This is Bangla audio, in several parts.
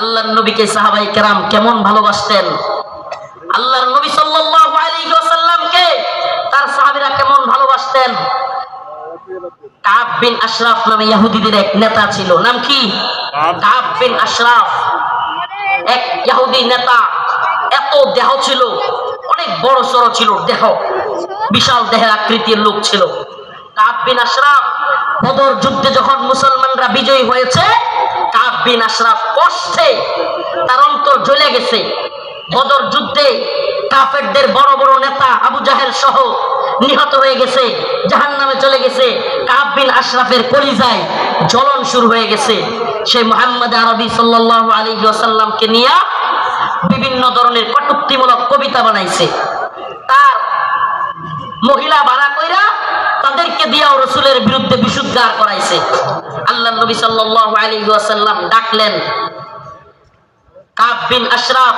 আল্লাহর নবীকে সাহাবাই কেরাম কেমন ভালোবাসতেন? আল্লাহর নবী সাল্লাল্লাহু আলাইহি ওয়াসাল্লামকে তার সাহাবীরা কেমন ভালোবাসতেন? কাব বিন আশরাফ নামে ইহুদিদের এক নেতা ছিল। নাম কি? কাব। বিন আশরাফ। এক ইহুদি নেতা। এত দেহ ছিল। অনেক বড় সড়ো ছিল দেহ। বিশাল দেহের আকৃতির লোক ছিল। কাব বিন আশরাফ বদর যুদ্ধে যখন মুসলমানরা বিজয়ী হয়েছে বিন আশরাফ কষ্টে তার অন্তর জ্বলে গেছে। বদর যুদ্ধে কাফেরদের বড় বড় নেতা আবু জাহেল সহ নিহত হয়ে গেছে জাহান নামে চলে গেছে। কাব বিন আশরাফের কলিজায় জ্বলন শুরু হয়ে গেছে। সে মোহাম্মদ আরবি সাল্লাহ আলী আসাল্লামকে নিয়ে বিভিন্ন ধরনের কটুক্তিমূলক কবিতা বানাইছে। তার মহিলা ভাড়া কইরা রসুলের বিরুদ্ধে বিশুদ্ধার করাইছে। আল্লাহ নবী সাল্লাহ আলী ডাকলেন কাব বিন আশরাফ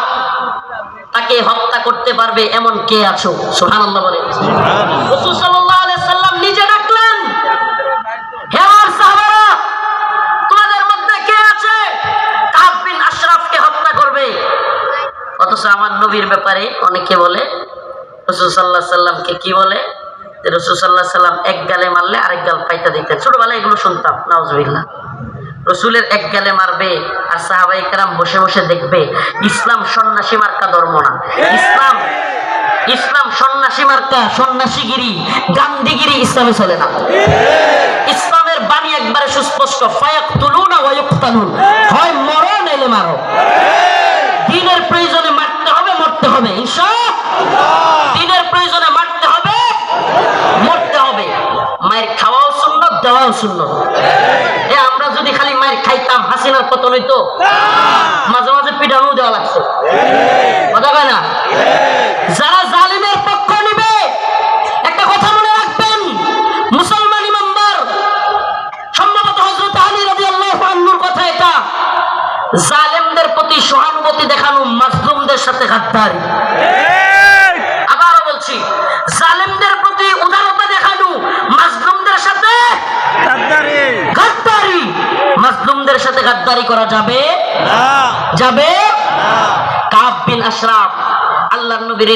তাকে হত্যা করতে পারবে এমন কে আছো? সুবহানাল্লাহ বলে রাসূল সাল্লাল্লাহু সাল্লাম নিজে ডাকলেন হে সাহাবারা তোমাদের মধ্যে কে আছে? কাব বিন আশরাফকে হত্যা করবে। অথচ আমার নবীর ব্যাপারে অনেকে বলে রসুল সাল্লাহ সাল্লামকে কি বলে? সন্ন্যাসী ইসলাম ইসলামের বাণী একবারে সুস্পষ্ট হয় দিনের প্রয়োজনে মারতে হবে মরতে হবে। ঈশা দিনের প্রয়োজনে মারতে হবে মরতে হবে মায়ের খাওয়াও এ, আমরা যদি খালি মায়ের খাইতাম, হাসিনার পতন হইতো? মাঝে মাঝে পিঠানো দেওয়া লাগছে। কথা না? যারা জালিমের পক্ষ নিবে, একটা কথা মনে রাখবেন, মুসলমান ইমামবার সম্ভবত হযরত আলী রাদিয়াল্লাহু আনহুর কথা এটা, জালেমদের প্রতি সহানুভূতি দেখানো মাজলুমদের সাথে গাদ্দারি। মাজলুমদের সাথে গাদ্দারি করা যাবে? যাবে? কাব বিন আশরাফ আল্লাহর নবীর